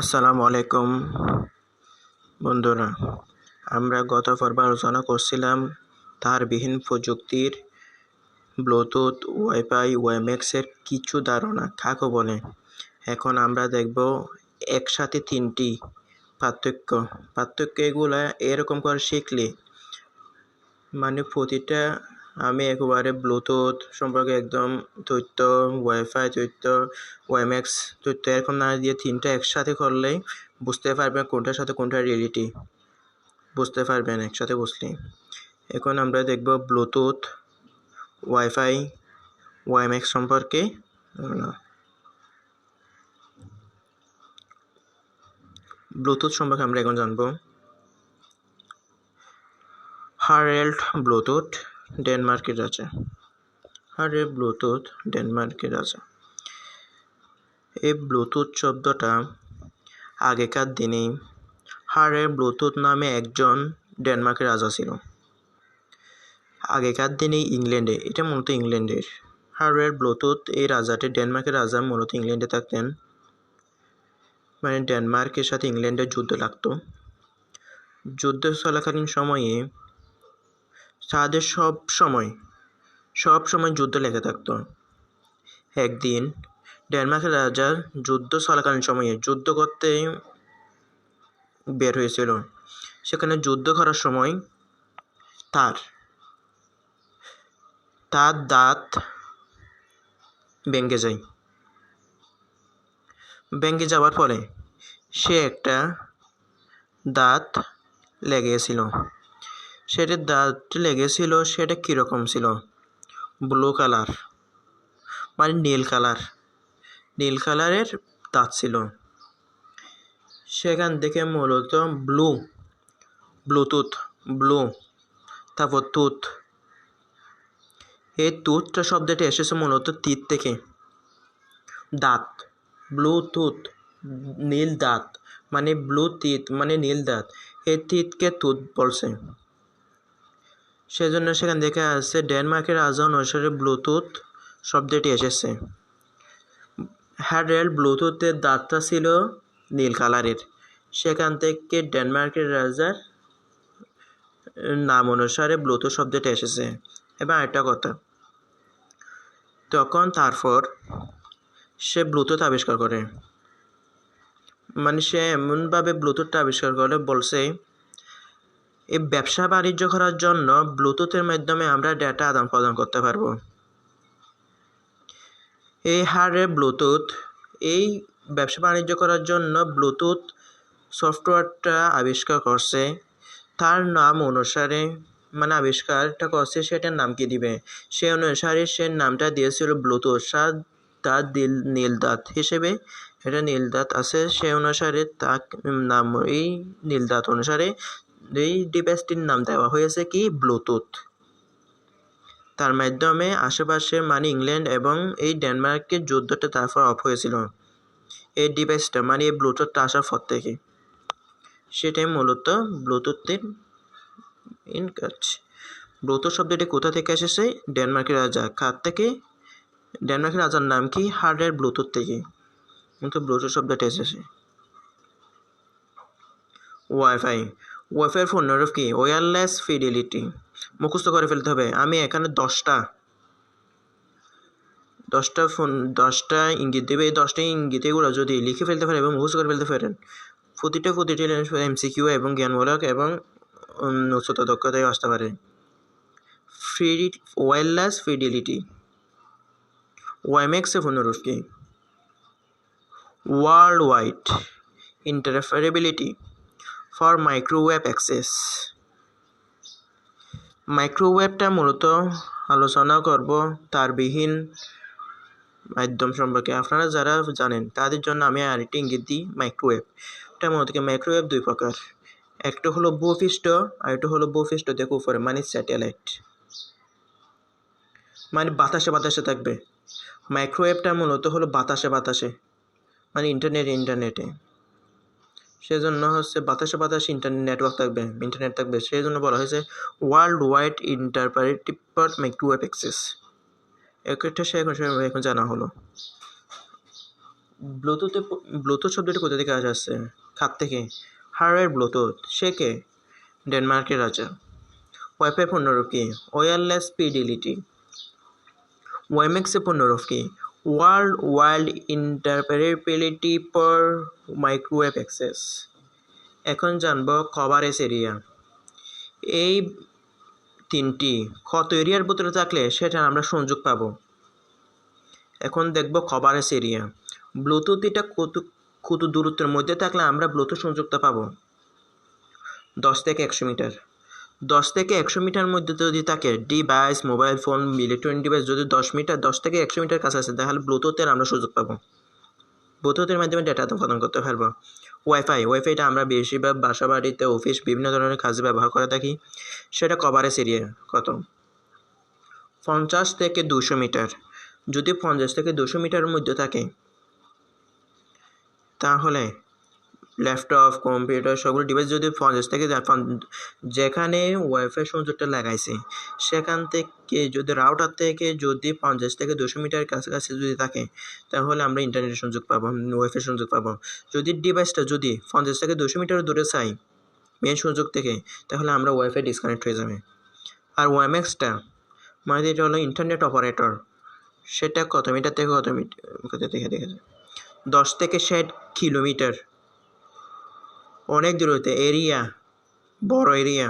আসসালামু আলাইকুম। বন্ধুরা, আমরা গত পর্বে আলোচনা করছিলাম তারবিহীন প্রযুক্তির ব্লুটুথ, ওয়াইফাই ওয়েমেক্সের কিছু ধারণা, কাকে বলে? এখন আমরা দেখব একসাথে তিনটি পার্থক্য। পার্থক্য এগুলা এরকম করে শিখলে মানে প্রতিটা আমি একেবারে ব্লুটুথ সম্পর্কে একদম তথ্য ওয়াইফাই তথ্য ওয়েমেক্স তথ্য এরকম না দিয়ে তিনটা একসাথে করলেই বুঝতে পারবেন কোনটার সাথে কোনটা রিয়েলিটি বুঝতে পারবেন একসাথে বুঝলে এখন আমরা দেখব ব্লুটুথ ওয়াইফাই ওয়াইমেক্স সম্পর্কে ব্লুটুথ সম্পর্কে আমরা এখন জানব। হারেল্ট ব্লুটুথ ডেনমার্কের আছে হারে ব্লুটুথ ডেনমার্কের আছে এই ব্লুটুথ শব্দটা আগেকার দিনে হারে ব্লুটুথ নামে একজন ডেনমার্কের রাজা ছিল। আগেকার দিনে ইংল্যান্ডে, এটা মূলত ইংল্যান্ডের। হারের ব্লুটুথ এই রাজাটি ডেনমার্কের রাজা মূলত ইংল্যান্ডে থাকতেন। মানে ডেনমার্কের সাথে ইংল্যান্ডের যুদ্ধ লাগতো। যুদ্ধ চলাকালীন সময়ে তাদের সব সময় সব সময় যুদ্ধ লেগে থাকতো। একদিন ডেনমার্কের রাজার যুদ্ধ চলাকালীন সময়ে যুদ্ধ করতে বের হয়েছিল। সেখানে যুদ্ধ করার সময় তার তার দাঁত ভেঙে যায়। ভেঙে যাওয়ার ফলে সে একটা দাঁত লেগেছিল। সেটা দাঁত লেগেছিল, সেটা কীরকম ছিল? Blue colour. মানে নীল কালার। নীল কালারের দাঁত ছিল। সেখান থেকে মূলত ব্লু, ব্লুটুথ, ব্লু, তারপর তুত এই তুতটা শব্দটি এসেছে মূলত তিত থেকে। দাঁত ব্লুটুথ নীল দাঁত মানে ব্লু তিত মানে নীল দাঁত। এই তিতকে তুত বলছে। সেজন্য সেখান থেকে আসছে ডেনমার্কের রাজা অনুসারে ব্লুটুথ শব্দটি এসেছে। হ্যাডেল ব্লুটুথের দাঁতটা ছিল নীল কালারের। সেখান থেকে ডেনমার্কের রাজার নাম অনুসারে ব্লুটুথ শব্দটি এসেছে। এবং একটা কথা। তখন তারপর সে ব্লুটুথ আবিষ্কার করে। মানে সে এমনভাবে ব্লুটুথটা আবিষ্কার করে বলছে এই ব্যবসা বাণিজ্য করার জন্য ব্লুটুথের মাধ্যমে আমরা ডেটা আদান প্রদান করতে পারব। এই হারে ব্লুটুথ এই ব্যবসা বাণিজ্য করার জন্য ব্লুটুথ সফটওয়্যারটা আবিষ্কার করছে। তার নাম অনুসারে মানে আবিষ্কারটা করছে, সেটার নাম কি দিবে? সে অনুসারে সে নামটা দিয়েছিল ব্লুটুথ সার তার দিল, নীল দাঁত হিসেবে। এটা নীল দাঁত আছে, সে অনুসারে তার নাম, এই নীল দাঁত অনুসারে এই ডিভাইসটির নাম দেওয়া হয়েছে কি? ব্লুটুথ। তার মাধ্যমে আশেপাশে মানে ইংল্যান্ড এবং এই ডেনমার্কের যুদ্ধটা তারপর অফ হয়েছিল। এই ডিভাইসটা মানে এই ব্লুটুথটা আসার পর থেকে। সেটাই মূলত ব্লুটুথের ইন কাজ। ব্লুটুথ শব্দটি কোথা থেকে এসেছে? ডেনমার্কের রাজা কার থেকে। ডেনমার্কের রাজার নাম কি? হার্ডের ব্লুটুথ থেকে। কিন্তু ব্লুটুথ শব্দটি এসেছে। ওয়াইফাই। ফোন নম্বর কি ওয়্যারলেস ফিডিলিটি মুখস্থ করে ফেলতে হবে। আমি এখানে দশটা দশটা ফোন দশটা ইঙ্গিত দেবে। এই দশটা ইঙ্গিতগুলো যদি লিখে ফেলতে পারেন এবং মুখস্থ করে ফেলতে পারেন, প্রতিটা, প্রতিটি এম এমসিকিউ এবং জ্ঞানমূলক এবং উচ্চতা, দক্ষতায় আসতে পারে। ফ্রি ওয়্যারলেস ফিডিলিটি ওয়াইম্যাক্সের পুনরূপ কি world wide interoperability for microwave access মাইক্রোওয়েভটা মূলত আলোচনা করব তারবিহীন মাধ্যম সম্পর্কে। আপনারা যারা জানেন, তাদের জন্য আমি আরেকটি ইঙ্গিত দিই মাইক্রোওয়েভ এটা মূলত মাইক্রোওয়েভ দুই প্রকার। একটা হলো ভূপৃষ্ঠ, আর একটা হলো ভূপৃষ্ঠ দেখো উপরে মানে স্যাটেলাইট মানে বাতাসে বাতাসে থাকবে। মাইক্রোওয়েভটা মূলত হলো বাতাসে বাতাসে মানে ইন্টারনেট ইন্টারনেটে সেজন্য হচ্ছে বাতাসে বাতাসে ইন্টারনেট নেটওয়ার্ক থাকবে ইন্টারনেট থাকবে। সেই জন্য বলা হয়েছে world wide interoperative microwave access একটা সে এখন এখন জানা হলো। ব্লুটুথে ব্লুটুথ শব্দটি কোথা থেকে আসছে? খাত থেকে। হার্ডওয়্যার ব্লুটুথ সে কে? ডেনমার্কের রাজা। ওয়াইফাই পণ্যরূপ কি? ওয়্যারলেস পিডিলিটি ওয়াইম্যাক্সের পণ্যরূপ কি? ওয়ার্ল্ড ওয়াইল্ড ইন্টারপ্রেবিলিটি পর মাইক্রোওয়েভ অ্যাক্সেস এখন জানব কভারেজ এরিয়া এই তিনটি, কত এরিয়ার ভিতরে থাকলে সেটা আমরা সংযোগ পাবো। এখন দেখব কভারেজ এরিয়া ব্লুটুথ এটা কত কত দূরত্বের মধ্যে থাকলে আমরা ব্লুটুথ সংযুক্ত পাবো। দশ থেকে একশো মিটার। দশ থেকে একশো মিটার মধ্যে যদি থাকে device, mobile phone, electronic device যদি দশ মিটার, দশ থেকে একশো মিটার কাছে আছে তাহলে ব্লুটুথের আমরা সুযোগ পাবো। ব্লুটুথের মাধ্যমে ডেটা প্রদান করতে পারব। ওয়াইফাই ওয়াইফাইটা আমরা বেশিরভাগ বাসা বাড়িতে অফিস বিভিন্ন ধরনের কাজে ব্যবহার করে থাকি। সেটা কভারেজ এরিয়া কত? পঞ্চাশ থেকে দুশো মিটার। যদি পঞ্চাশ থেকে দুশো মিটারের মধ্যে থাকে, তাহলে ল্যাপটপ কম্পিউটার সবগুলো ডিভাইস যদি পঞ্চাশ থেকে যেখানে ওয়াইফাই সংযোগটা লাগাইছে, সেখান থেকে যদি রাউটার থেকে যদি পঞ্চাশ থেকে দুশো মিটার কাছাকাছি যদি থাকে, তাহলে আমরা ইন্টারনেট সংযোগ পাবো ওয়াইফাই সংযোগ পাবো। যদি ডিভাইসটা যদি পঞ্চাশ থেকে দুশো মিটার দূরে চাই মেন সংযোগ থেকে, তাহলে আমরা ওয়াইফাই ডিসকানেক্ট হয়ে যাবে। আর ওয়াইম্যাক্সটা মানে এটা হলো ইন্টারনেট অপারেটর সেটা কত মিটার থেকে কত মিটার দেখে দেখেছে দশ থেকে ষাট কিলোমিটার। অনেক দূরত্বে এরিয়া, বড় এরিয়া।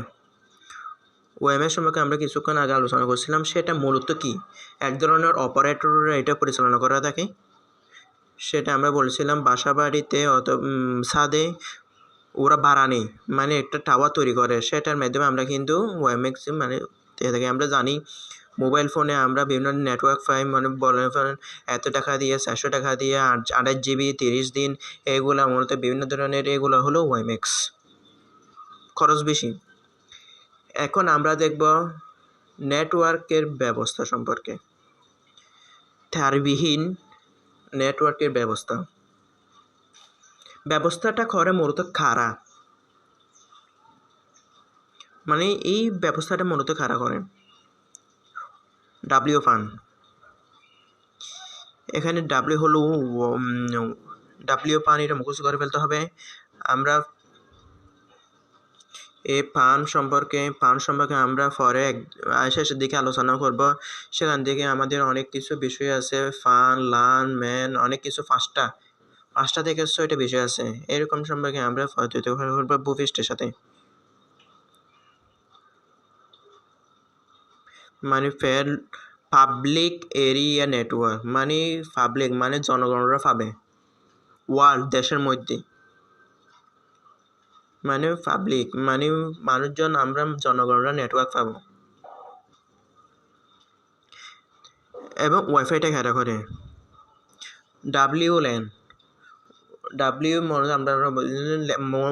ওএমএস সম্পর্কে আমরা কিছুক্ষণ আগে আলোচনা করছিলাম, সেটা মূলত কি? এক ধরনের অপারেটররা এটা পরিচালনা করা থাকে। সেটা আমরা বলছিলাম বাসা বাড়িতে অত ছাদে ওরা ভাড়া নেই মানে একটা টাওয়ার তৈরি করে। সেটার মাধ্যমে আমরা কিন্তু ওএমএক্স মানে থেকে আমরা জানি মোবাইল ফোনে আমরা বিভিন্ন নেটওয়ার্ক পাই মানে বলে এত টাকা দিয়ে, চারশো টাকা দিয়ে আঠাশ জিবি তিরিশ দিন, এগুলো মূলত বিভিন্ন ধরনের এগুলো হলো ওয়াইম্যাক্স খরচ বেশি। এখন আমরা দেখব নেটওয়ার্কের ব্যবস্থা সম্পর্কে। থারবিহীন নেটওয়ার্কের ব্যবস্থা। ব্যবস্থাটা করে মূলত খারা মানে এই ব্যবস্থাটা মূলত খারা করে? ডাব্লিউ পান এখানে ডাব্লিউ হলো ডাব্লিউ পান এটা মুখস্থ করে ফেলতে হবে। আমরা এই পান সম্পর্কে পান সম্পর্কে আমরা পরে শেষের দিকে আলোচনা করব। সেখান থেকে আমাদের অনেক কিছু বিষয় আছে। ফান লান ম্যান অনেক কিছু পাঁচটা। পাঁচটা থেকে ছয়টা বিষয় আছে। এরকম সম্পর্কে আমরা করব বুফিস্টের সাথে। মানে ফের পাবলিক এরিয়া নেটওয়ার্ক মানে পাবলিক মানে জনগণরা পাবে। ওয়ার্ল্ড দেশের মধ্যে। মানে পাবলিক মানে মানুষজন, আমরা জনগণরা নেটওয়ার্ক পাবো। এবং ওয়াইফাইটা ঘেরা করে। ডাব্লিউ ল্যান ডাব্লিউ মনে আমরা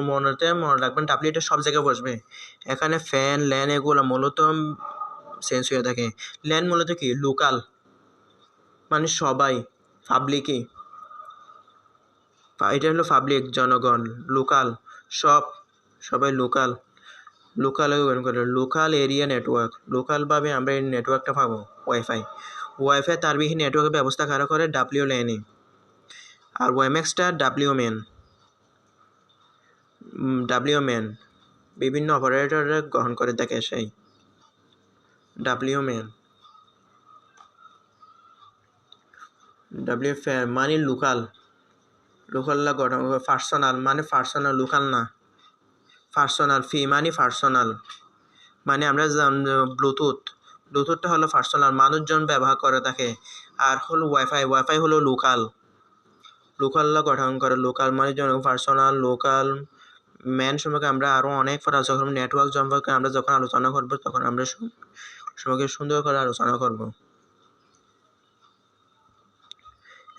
মনেতে মনে রাখবেন ডাব্লিউটা সব জায়গায় বসবে। এখানে ফ্যান ল্যান এগুলো মূলত চেঞ্জ হয়ে থাকে। ল্যান্ড মূলত কি? লোকাল মানে সবাই পাবলিকই এটা হলো পাবলিক জনগণ লোকাল সব, সবাই লোকাল লোকাল করে লোকাল এরিয়া নেটওয়ার্ক লোকালভাবে আমরা এই নেটওয়ার্কটা পাবো ওয়াইফাই ওয়াইফাই তারবিহীন নেটওয়ার্কের ব্যবস্থা কারা করে? ডাব্লিউ ল্যানে আর ওয়াইম্যাক্সটা ডাব্লিউ মেন ডাব্লিউ মেন বিভিন্ন অপারেটররা গ্রহণ করে দেখে সেই। ডাব্লিউ মেন ডাব্লিউ মানে লোকাল লোকাল গঠন পার্সোনাল মানে পার্সোনাল লোকাল না। পার্সোনাল ফি মানে পার্সোনাল মানে আমরা ব্লুটুথ ব্লুটুথটা হলো পার্সোনাল মানুষজন ব্যবহার করে থাকে। আর হলো ওয়াইফাই ওয়াইফাই হলো লোকাল লোকাল গঠন করে লোকাল মানে পার্সোনাল লোকাল ম্যান সম্পর্কে আমরা আরও অনেক যখন নেটওয়ার্ক সম্পর্কে আমরা যখন আলোচনা করব, তখন আমরা সবাইকে সুন্দর করে আলোচনা করব।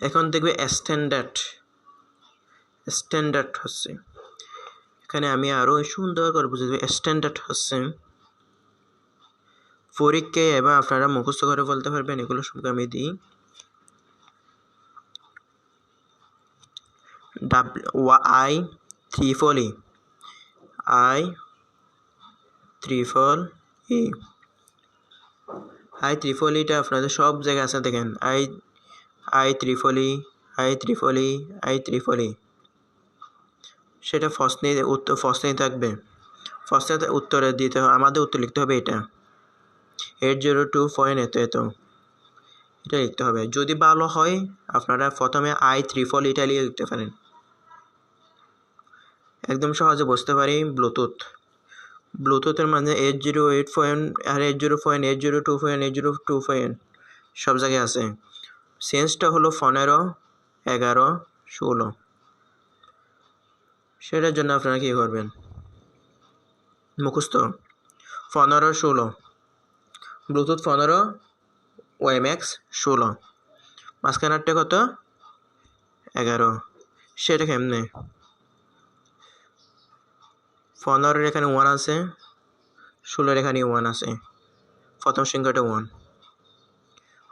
এখন দেখবে স্ট্যান্ডার্ড স্ট্যান্ডার্ড হচ্ছে। এখানে আমি আরও সুন্দর করে বুঝে দেবো স্ট্যান্ডার্ড হচ্ছে পরীক্ষায় এবং আপনারা মুখস্থ করে বলতে পারবেন, এগুলো সম্পর্কে আমি দিই। ডাব্লিউ আই ফল ই আই থ্রি ফল ই আই ত্রিফলিটা আপনাদের সব জায়গায় আছে, দেখেন। আই আই ত্রিফলি আই ত্রিফলি আই ত্রিফলি সেটা ফসনি, উত্তর ফসনি থাকবে। ফসনে উত্তরে দিতে হবে আমাদের উত্তর লিখতে হবে এটা। এইট জিরো টু পয়েন্ট এত এত এটা লিখতে হবে। যদি ভালো হয়, আপনারা প্রথমে আই ত্রিফল এটা লিখে লিখতে পারেন। একদম সহজে বুঝতে পারি ব্লুটুথ ব্লুটুথের মানে এইট জিরো এইট পয়েন্ট আর eight zero point eight zero two point eight zero two point সব জায়গায় আছে। সেন্সটা হলো পনেরো, এগারো, ষোলো। সেটার জন্য আপনারা কী করবেন? মুখস্থ। পনেরো, ষোলো। ব্লুটুথ পনেরো ওএমএক্স ষোলো। মাঝখানেরটা কত? এগারো। সেটা কেমনে? পনেরোর এখানে ওয়ান আছে, ষোলোর এখানে ওয়ান আছে। প্রথম সংখ্যাটা ওয়ান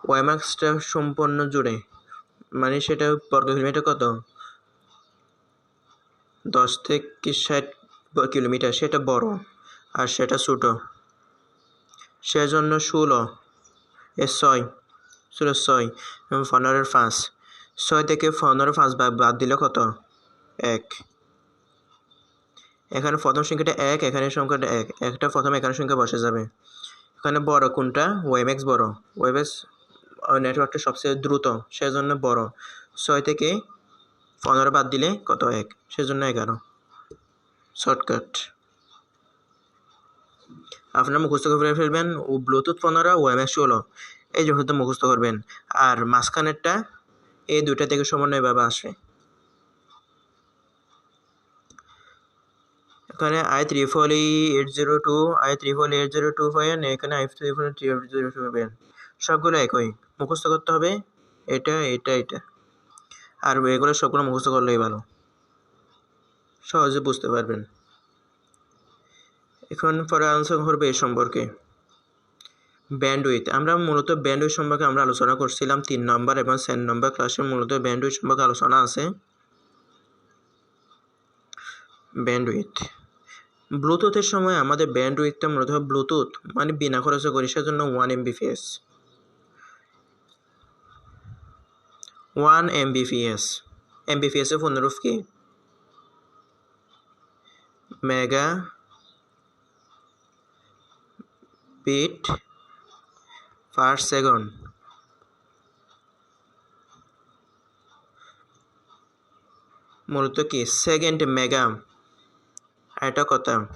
ওয়াইম্যাক্সটা সম্পূর্ণ জুড়ে মানে সেটা বর্গ কিলোমিটার কত? দশ থেকে ষাট কিলোমিটার সেটা বড় আর সেটা ছোটো। সেজন্য ষোলো, এ ছয়, ষোলো ছয় পনেরোর পাঁচ। ছয় থেকে পনেরো পাঁচ বাদ দিলে কত? এক। এখানে প্রথম সংখ্যাটা এক, এখানে সংখ্যাটা এক। একটা প্রথম এখানে সংখ্যা বসে যাবে। এখানে বড় কোনটা? ওয়েবএক্স বড়। ওয়েবএক্স নেটওয়ার্কটা সবচেয়ে দ্রুত, সেজন্য বড়। ছয় থেকে পনেরো বাদ দিলে কত? এক। সেজন্য এগারো। শর্টকাট। আপনারা মুখস্থ করে ফেলবেন। ও ব্লুটুথ পনেরো ওএমএক্স ষোলো। এই জন্য মুখস্থ করবেন। আর মাঝখানেরটা, এই দুইটা থেকে সমন্বয়ভাবে আসবে এখানে I three four eight zero two I three four eight zero two পাবেন এখানে I four three eight zero two পাবেন সবগুলো একই মুখস্থ করতে হবে। এটা এটা এটা। আর এগুলো সবগুলো মুখস্থ করলেই ভালো। সহজে বুঝতে পারবেন। এখন পরে আলোচনা করবে এই সম্পর্কে। ব্যান্ডউইথ আমরা মূলত ব্যান্ডউইথ সম্পর্কে আমরা আলোচনা করছিলাম তিন নম্বর এবং সেন নম্বর ক্লাসে মূলত ব্যান্ডউইথ সম্পর্কে আলোচনা আছে। ব্যান্ডউইথ ব্লুটুথের সময় আমাদের ব্যান্ডউইথটা মূলত ব্লুটুথ মানে বিনা খরচে করি সেজন্য ওয়ান এমবিপিএস ওয়ান এমবিপিএস এর পূর্ণরূপ কি? মেগা বিট পার সেকেন্ড মূলত কি? সেকেন্ড মেগা এটা কথা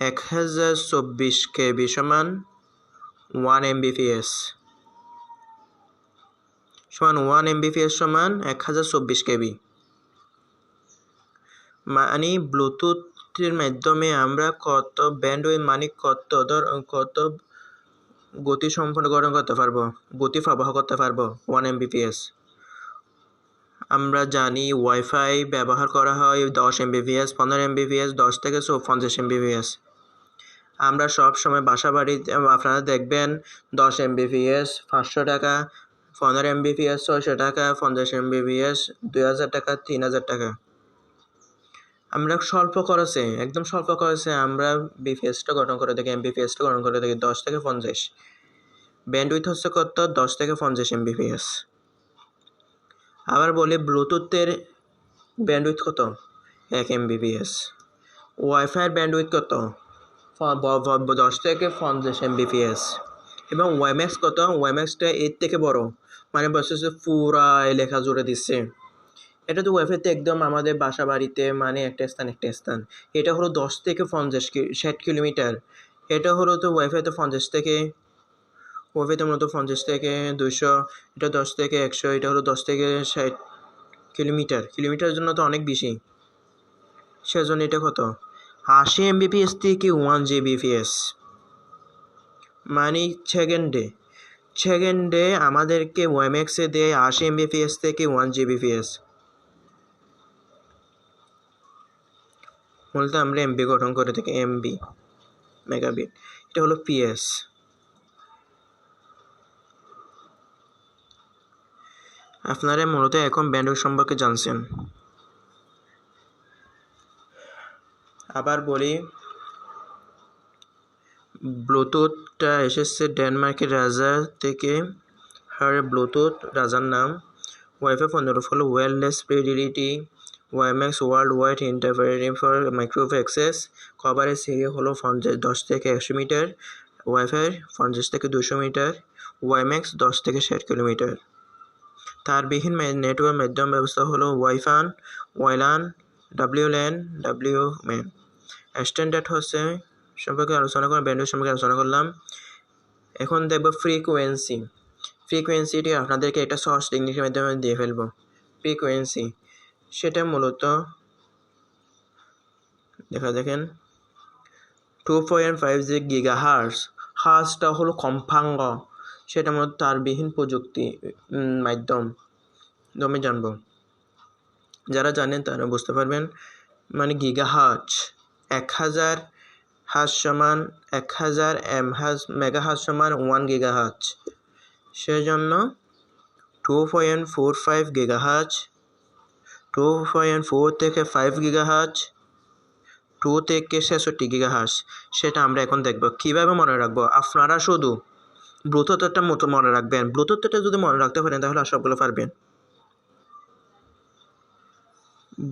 এক হাজার চব্বিশ কে কেবি সমান ওয়ান এমবিপিএস। সমান ওয়ান এমবিপিএস সমান এক হাজার চব্বিশ কেবি। মানে ব্লুটুথের মাধ্যমে আমরা কত ব্যান্ডউইথ মানে কত ধর, কত গতি সম্পন্ন গঠন করতে পারব? গতি প্রবাহ করতে পারব? One Mbps. আমরা জানি ওয়াইফাই ব্যবহার করা হয় দশ এমবিপিএস পনেরো এমবিপিএস দশ থেকে পঞ্চাশ এমবিপিএস আমরা সব সময় বাসা বাড়িতে আপনারা দেখবেন দশ এমবিপিএস পাঁচশো টাকা, পনেরো এমবিপিএস ছয়শো টাকা, পঞ্চাশ এমবিপিএস দুই হাজার টাকা, তিন হাজার টাকা। আমরা স্বল্প খরচে, একদম স্বল্প খরচে আমরা বিপিএসটা গঠন করে থাকি এমবিপিএসটা গঠন করে থাকি দশ থেকে পঞ্চাশ। ব্যান্ডউইথ হচ্ছে কত? দশ থেকে পঞ্চাশ এমবিপিএস আবার বলি ব্লুটুথের ব্যান্ডউইথ কত? এক এম এমবিপিএস ওয়াইফাইয়ের ব্যান্ডউইথ কত? দশ থেকে পঞ্চাশ এমবিপিএস এবং ওয়াইম্যাক্স কত? ওয়াইম্যাক্সটা এর থেকে বড়। মানে বলছে পুরা এলাকা জুড়ে দিচ্ছে। এটা তো ওয়াইফাইতে একদম আমাদের বাসা বাড়িতে মানে একটা স্থান একটা স্থান। এটা হলো দশ থেকে পঞ্চাশ ষাট কিলোমিটার। এটা হলো তো ওয়াইফাইতে পঞ্চাশ থেকে ওয়াইফাইতে মূলত পঞ্চাশ থেকে দুশো এটা দশ থেকে একশো, এটা হলো দশ থেকে ষাট কিলোমিটার। কিলোমিটারের জন্য তো অনেক বেশি। সেজন্য এটা কত? আশি এমবিপিএস থেকে ওয়ান জিবিপিএস মানে সেকেন্ডে সেকেন্ডে আমাদেরকে ওয়েমেক্সে দেয় আশি এমবিপিএস থেকে ওয়ান জিবিপিএস মূলত আমরা এমবি গঠন করে থাকি এমবি মেগাবিট এটা হলো পিএস আপনারা মূলত এখন ব্যান্ডউইথ সম্পর্কে জানছেন। আবার বলি, ব্লুটুথটা এসেছে ডেনমার্কের রাজা থেকে। হারে ব্লুটুথ রাজার নাম। ওয়াইফাই পনেরো হলো wireless fidelity, WiMAX world wide interference for microwave access. Coverage area হলো পঞ্চাশ, দশ থেকে একশো মিটার। ওয়াইফাই পঞ্চাশ থেকে দুশো মিটার। ওয়াইম্যাক্স দশ থেকে ষাট কিলোমিটার। তারবিহীন নেটওয়ার্ক মাধ্যম ব্যবস্থা হলো ওয়াইফান WLAN W LAN W MAN standard হচ্ছে সম্পর্কে আলোচনা করলাম ব্যান্ড সম্পর্কে আলোচনা করলাম। এখন দেখব ফ্রিকোয়েন্সি। ফ্রিকোয়েন্সিটি আপনাদেরকে একটা সহজ টেকনিকের মাধ্যমে দিয়ে ফেলব। ফ্রিকোয়েন্সি, সেটা মূলত দেখা দেখেন two point five G giga hertz হার্সটা হলো কম্পাঙ্গ সেটা মূলত তারবিহীন প্রযুক্তি মাধ্যম, দমে জানব। যারা জানেন তারা বুঝতে পারবেন মানে গিগা হার্জ এক হাজার হাজ সমান, এক হাজার এম হাজ মেগা হাজ সমান ওয়ান গিগা হাজ সেজন্য two point four five giga হাজ টু পয়েন্ট ফোর থেকে ফাইভ গিগা হাজ টু থেকে ছেষট্টি গিগা হাজ সেটা আমরা এখন দেখব। কীভাবে মনে রাখব? আপনারা শুধু ব্লুটুথটা মতো মনে রাখবেন। ব্লুটুথটা যদি মনে রাখতে পারেন, তাহলে আর সবগুলো পারবেন।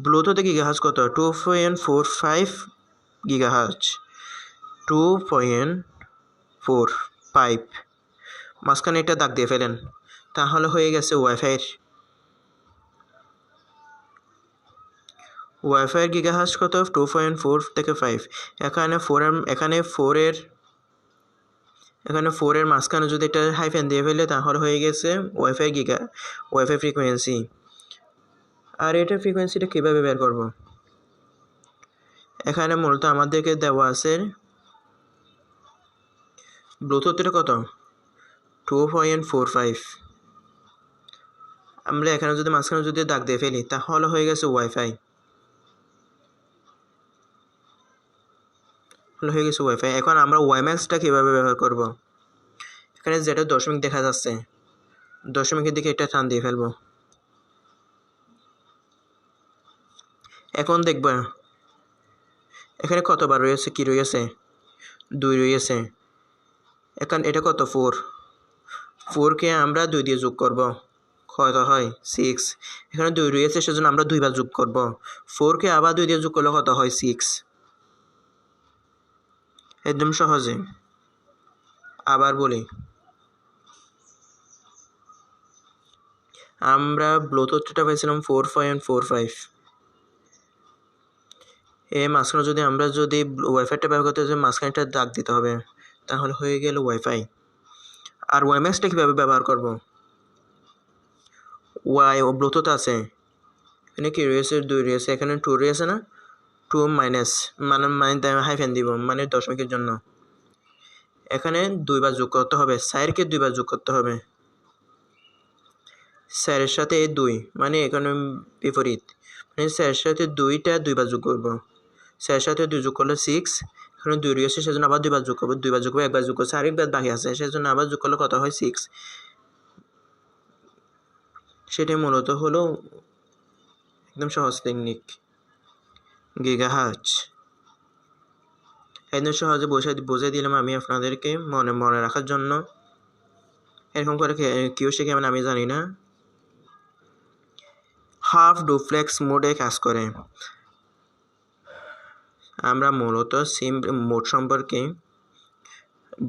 ব্লুটুথে গিগাহাজ কত? টু পয়েন্ট ফোর ফাইভ গিগাহাজ। টু পয়েন্ট ফোর ফাইভ মাঝখানে একটা দাগ দিয়ে ফেলেন। তাহলে হয়ে গেছে ওয়াইফাইয়ের ওয়াইফাইয়ের গিগাহাজ কত? টু পয়েন্ট ফোর থেকে ফাইভ এখানে ফোর এখানে ফোরের এখানে ফোরের মাঝখানে যদি একটা হাইফেন দিয়ে ফেলে, তাহলে হয়ে গেছে ওয়াইফাই গিগা ওয়াইফাই ফ্রিকোয়েন্সি আর এটা ফ্রিকোয়েন্সিটা কীভাবে বের করব? এখানে মূলত আমাদেরকে দেওয়া আছে ব্লুটুথের কত? টু পয়েন্ট ফোর ফাইভ আমরা এখানে যদি মাঝখানে যদি দাগ দিয়ে ফেলি, তাহলে হয়ে গেছে ওয়াইফাই হয়ে গেছে ওয়াইফাই এখন আমরা ওয়াইম্যাক্সটা কীভাবে ব্যবহার করব? এখানে যেটা দশমিক দেখা যাচ্ছে, দশমিকের দিকে এটা টান দিয়ে ফেলব। এখন দেখব, এখানে কতবার রয়েছে, কি রয়েছে? দুই রয়েছে। এখন এটা কত? ফোর ফোরকে আমরা দুই দিয়ে যোগ করব। কত হয়? সিক্স এখানে দুই রয়েছে, সেজন্য আমরা দুইবার যোগ করব। ফোরকে আবার দুই দিয়ে যোগ করলে কত হয়? সিক্স একদম সহজে। আবার বলি। আমরা ব্লুটুথটা পাইছিলাম ফোর পয়েন্ট ফোর ফাইভ এই মাঝখানে যদি আমরা যদি ওয়াইফাইটা ব্যবহার করতে চাই মাঝখানেটা দাগ দিতে হবে। তাহলে হয়ে গেল ওয়াইফাই আর ওয়াইম্যাক্সটা কীভাবে ব্যবহার করব? ওয়াই ও ব্লুটুথ আছে। এখানে কি রয়েছে? দুই রয়েছে। এখানে টু রয়েছে না? টু মাইনাস মানে মানে হাইফেন দিব মানে দশমিকের জন্য। এখানে দুইবার যোগ করতে হবে। সাইরকে দুইবার যোগ করতে হবে। স্যারের সাথে দুই মানে এখানে বিপরীত। মানে স্যারের সাথে দুইটা দুইবার যোগ করব। স্যারের সাথে দুই যোগ করলে সিক্স এখানে দুই রয়েছে, সেজন্য আবার দুইবার যোগ করব দুইবার যোগ করব একবার যোগ করছে আরেকবার বাকি আছে, সেজন্য আবার যোগ করলে কত হয়? সিক্স সেটি মূলত হলো একদম সহজ টেকনিক গিগাহাজ একদম সহজে বসে বুঝে দিলাম আমি আপনাদেরকে মনে মনে রাখার জন্য। এরকম করে কেউ শিখে আমি জানি না। হাফ ডুপ্লেক্স মোডে কাজ করে। আমরা মূলত সিম মোড সম্পর্কে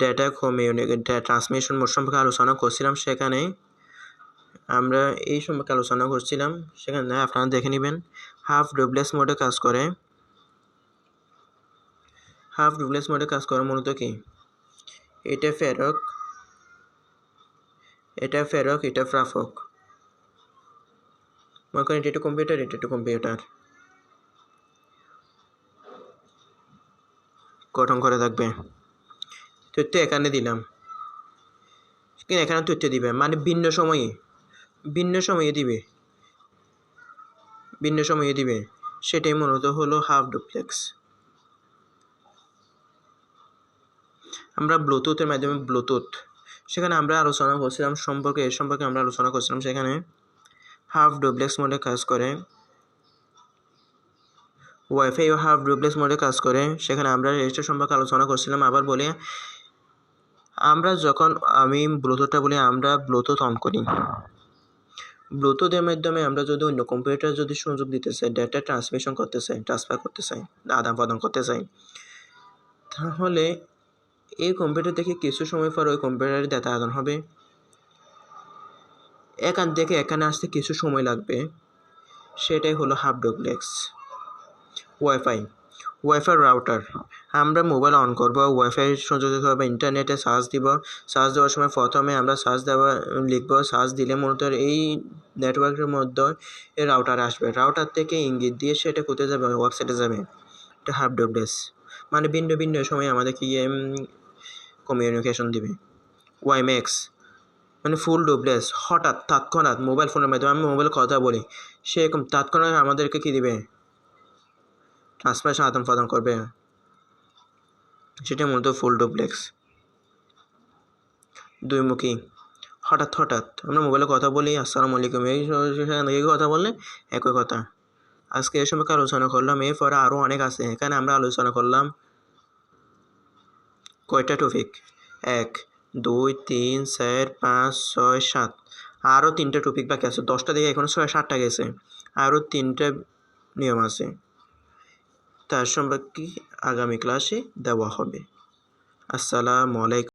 ডেটা কমিউনিকেট ট্রান্সমিশন মোড সম্পর্কে আলোচনা করছিলাম সেখানে। আমরা এই সম্পর্কে আলোচনা করছিলাম, সেখানে আপনারা দেখে নেবেন। হাফ ডুপ্লেক্স মোডে কাজ করে। হাফ ডুপ্লেক্স মোডে কাজ করে মূলত কি? এটা ফেরক এটা ফেরক এটা প্রাফক মনে করেন এটা একটু কম্পিউটার এটা একটু কম্পিউটার গঠন করে থাকবে। তথ্য এখানে দিলাম। কিন্তু এখানে তথ্য দিবে মানে ভিন্ন সময়ে ভিন্ন সময়ে দিবে। ভিন্ন সময়ে দিবে। সেটাই মূলত হলো হাফ ডুপ্লেক্স আমরা ব্লুটুথের মাধ্যমে ব্লুটুথ সেখানে আমরা আলোচনা করছিলাম সম্পর্কে এর সম্পর্কে আমরা আলোচনা করছিলাম সেখানে। হাফ ডুপ্লেক্স মোডে কাজ করে। ওয়াইফাই ও হাফ ডুপ্লেক্স মোডে কাজ করে। সেখানে আমরা রেজিস্টার সম্পর্কে আলোচনা করছিলাম। আবার বলি, আমরা যখন আমি ব্লুটুথটা বলি, আমরা ব্লুটুথ অন করি। ব্লুটুথের মাধ্যমে আমরা যদি অন্য কম্পিউটার যদি সংযোগ দিতে চাই ডেটা ট্রান্সমিশন করতে চাই ট্রান্সফার করতে চাই, আদান প্রদান করতে চাই, তাহলে এই কম্পিউটার থেকে কিছু সময় পর ওই কম্পিউটারে ডেটা আদান হবে। এখান থেকে এখানে আসতে কিছু সময় লাগবে। সেটাই হলো half duplex. Wifi wifi router আমরা মোবাইল অন করব। ওয়াইফাই সংযোজিত হবে ইন্টারনেটে সার্চ দিব। সার্চ দেওয়ার সময় প্রথমে আমরা সার্চ দেওয়া, লিখব। সার্চ দিলে মূলত এই নেটওয়ার্কের মধ্যে রাউটার আসবে। রাউটার থেকে ইঙ্গিত দিয়ে সেটা কোথায় যাবে? ওয়েবসাইটে যাবে। এটা হাফ ডুপ্লেক্স। মানে ভিন্ন ভিন্ন সময় আমাদেরকে কমিউনিকেশন দিবে। ওয়াইম্যাক্স মানে ফুল ডুপ্লেস হঠাৎ তৎক্ষণাৎ মোবাইল ফোনের মাধ্যমে আমি মোবাইলে কথা বলি। সেরকম তৎক্ষণাৎ আমাদেরকে কী দিবে? ট্রান্সফারেশন আদান প্রদান করবে। সেটা মূলত ফুল ডুপ্লেক্স দুইমুখী হঠাৎ হঠাৎ আমরা মোবাইলে কথা বলি, আসসালামু আলাইকুম। এই এই কথা বললে? একই কথা। আজকে এই সম্পর্কে আলোচনা করলাম? এরপরে আরও অনেক আছে। এখানে আমরা আলোচনা করলাম কয়টা টপিক এক দুই, তিন, চার, পাঁচ, ছয়, সাত। আরও তিনটা টপিক বাকি আছে। দশটা থেকে এখনও ছয়, সাতটা গেছে। আরও তিনটা নিয়ম আছে। তার সম্পর্কে আগামী ক্লাসে দেওয়া হবে। আসসালামু আলাইকুম।